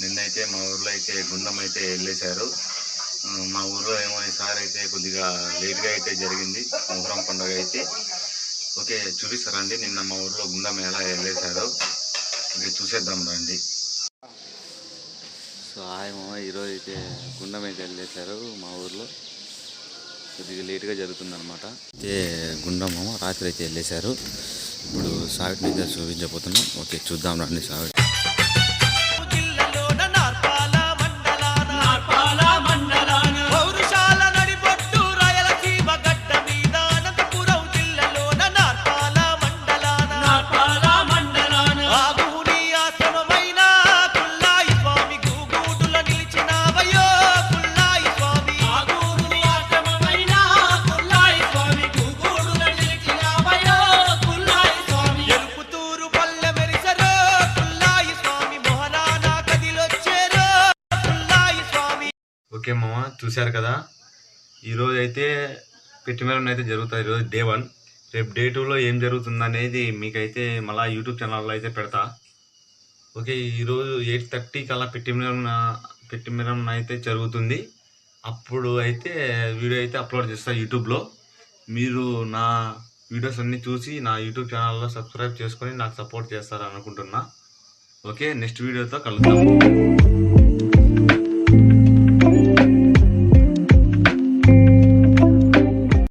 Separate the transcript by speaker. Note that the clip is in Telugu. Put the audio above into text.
Speaker 1: నిన్నైతే మా ఊర్లో అయితే గుండం అయితే వెళ్ళేశారు. మా ఊర్లో ఏమో ఈసారి అయితే కొద్దిగా లేట్గా అయితే జరిగింది. మొహరం పండుగ అయితే. ఓకే చూపిస్తారండి నిన్న మా ఊర్లో గుండం ఎలా వెళ్ళేశారు. ఓకే చూసేద్దాం రండి. సో ఆయమో ఈరోజు అయితే గుండం అయితే వెళ్ళేశారు మా ఊర్లో. కొద్దిగా లేట్గా జరుగుతుందనమాట అయితే గుండము రాత్రి అయితే వెళ్ళేశారు. ఇప్పుడు సావిటిని అయితే చూపించబోతున్నాం. ఓకే చూద్దాం రండి సావిటి ఓకే మామ చూశారు కదా? ఈరోజు అయితే పెట్టిమేరం అయితే జరుగుతుంది. ఈరోజు డే వన్. రేపు డే టూలో ఏం జరుగుతుంది అనేది మీకైతే మళ్ళీ యూట్యూబ్ ఛానల్లో అయితే పెడతా. ఓకే ఈరోజు ఎయిట్ థర్టీకి అలా పెట్టిమేరం పెట్టిమేరం అయితే జరుగుతుంది. అప్పుడు అయితే వీడియో అయితే అప్లోడ్ చేస్తా యూట్యూబ్లో. మీరు నా వీడియోస్ అన్నీ చూసి నా యూట్యూబ్ ఛానల్లో సబ్స్క్రైబ్ చేసుకొని నాకు సపోర్ట్ చేస్తారనుకుంటున్నా. ఓకే నెక్స్ట్ వీడియోతో కలుద్దాం.